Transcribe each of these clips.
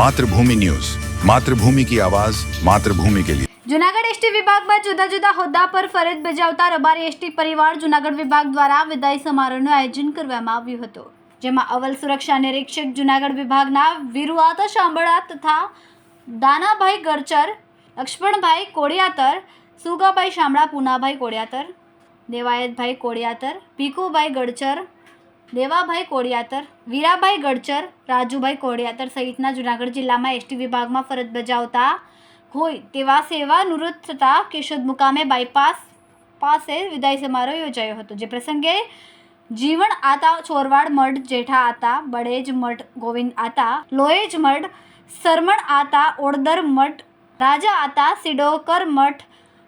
Mathrubhumi news. Mathrubhumi કી આવાજ, માતૃભૂમિ કે લિયે જુનાગઢ એસટી વિભાગમાં જુદા જુદા હોદ્દા પર ફરજ બજાવતા રબારી એસટી પરિવાર જુનાગઢ વિભાગ દ્વારા વિદાય સમારોહનું આયોજન કરવામાં આવ્યું હતું. જેમાં અવલ સુરક્ષા નિરીક્ષક જુનાગઢ વિભાગના વિરુઆત શાંભળા તથા દાનાભાઈ ગરચર, લક્ષ્મણભાઈ કોડિયાતર, સુગાભાઈ શામળા, પૂનાભાઈ કોડિયાતર, દેવાયતભાઈ કોડિયાતર, ભીખુભાઈ ગડચર દેવાભાઈ કોડિયાતર, વીરાભાઈ ગડચર, રાજુભાઈ કોડિયાતર સહિતના જુનાગઢ જિલ્લામાં એસટી વિભાગમાં ફરજ બજાવતા હોય તેવા સેવા નિવૃત્ત થતા કેશોદ મુકામે બાયપાસ પાસે વિદાય સમારોહ યોજાયો હતો. જે પ્રસંગે જીવણ આતા ચોરવાડ મઠ જેઠા આતા, બળેજ મઠ ગોવિંદ આતા લોએજ મઠ સરમણ આતા ઓડદર મઠ રાજા આતા, સિડોકર મઠ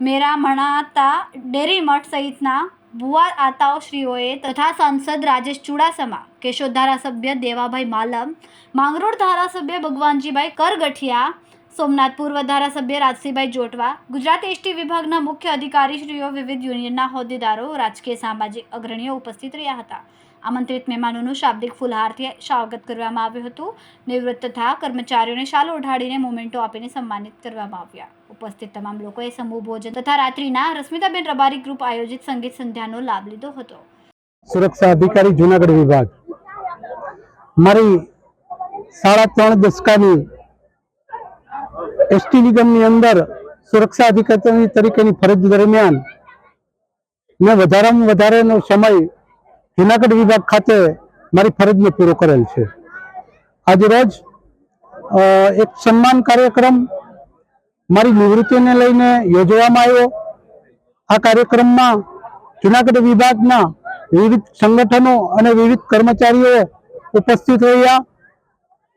મેરામણા આતા, ડેરી મઠ સહિતના ભુવા આતાઓ શ્રીઓએ તથા સાંસદ રાજેશ ચુડાસમા, કેશોદ ધારાસભ્ય દેવાભાઈ માલમ, માંગરોળ ધારાસભ્ય ભગવાનજીભાઈ કરગઠિયા, સોમનાથ પૂર્વ ધારાસભ્ય રાજસિંહભાઈ જોટવા, ગુજરાત એસટી વિભાગના મુખ્ય અધિકારીશ્રીઓ વિવિધ યુનિયનના હોદ્દેદારો, રાજકીય સામાજિક અગ્રણીઓ ઉપસ્થિત રહ્યા હતા. આમંત્રિત મહેમાનોનું શાબ્દિક ફૂલહારથી સ્વાગત કરવામાં આવ્યું હતું. નિવૃત્ત તથા કર્મચારીઓને શાલ ઓઢાડીને મોમેન્ટો આપીને સન્માનિત કરવામાં આવ્યા. ઉપસ્થિત તમામ લોકોએ સમૂહ ભોજન તથા રાત્રિના રશ્મિતાબેન રબારી ગ્રુપ આયોજિત સંગીત સંધ્યાનો લાભ લીધો હતો. સુરક્ષા અધિકારી, જુનાગઢ વિભાગ. મારી સાડા ત્રણ દશકાની એસટી નિગમની અંદર સુરક્ષા અધિકારી તરીકેની ફરજ દરમિયાન મેં વધારામાં વધારેનો સમય જુનાગઢ વિભાગ ખાતે મારી ફરજને પૂરો કરેલ છે. આજે રોજ એક સન્માન કાર્યક્રમ મારી નિવૃત્તિને લઈને યોજવામાં આવ્યો. આ કાર્યક્રમમાં જુનાગઢ વિભાગના વિવિધ સંગઠનો અને વિવિધ કર્મચારીઓ ઉપસ્થિત રહ્યા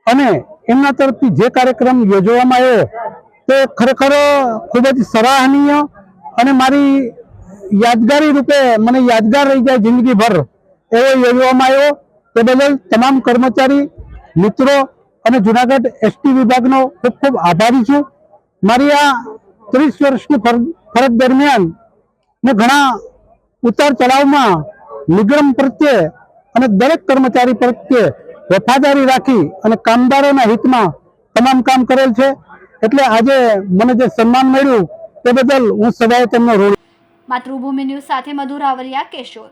અને એમના તરફથી જે કાર્યક્રમ યોજવામાં આવ્યો તે ખરેખર ખૂબ જ સરાહનીય અને મારી યાદગારી રૂપે મને યાદગાર રહી જાય જિંદગીભર. એવો યોજવામાં આવ્યો તે બદલ તમામ કર્મચારી, મિત્રો અને જુનાગઢ એસટી વિભાગનો ખૂબ ખૂબ આભારી છું. મારી આ ત્રીસ વર્ષની ફર- ફરજ દરમિયાન મેં ઘણા ઉતાર ચઢાવમાં નિગમ પ્રત્યે અને દરેક કર્મચારી પ્રત્યે વફાદારી રાખી અને કામદારોના હિતમાં તમામ કામ કરેલ છે. એટલે આજે મને જે સન્માન મળ્યું તે બદલ હું સદાય તેમનો ઋણી માતૃભૂમિ ન્યૂઝ સાથે મધુર આવરિયા કેશોદ.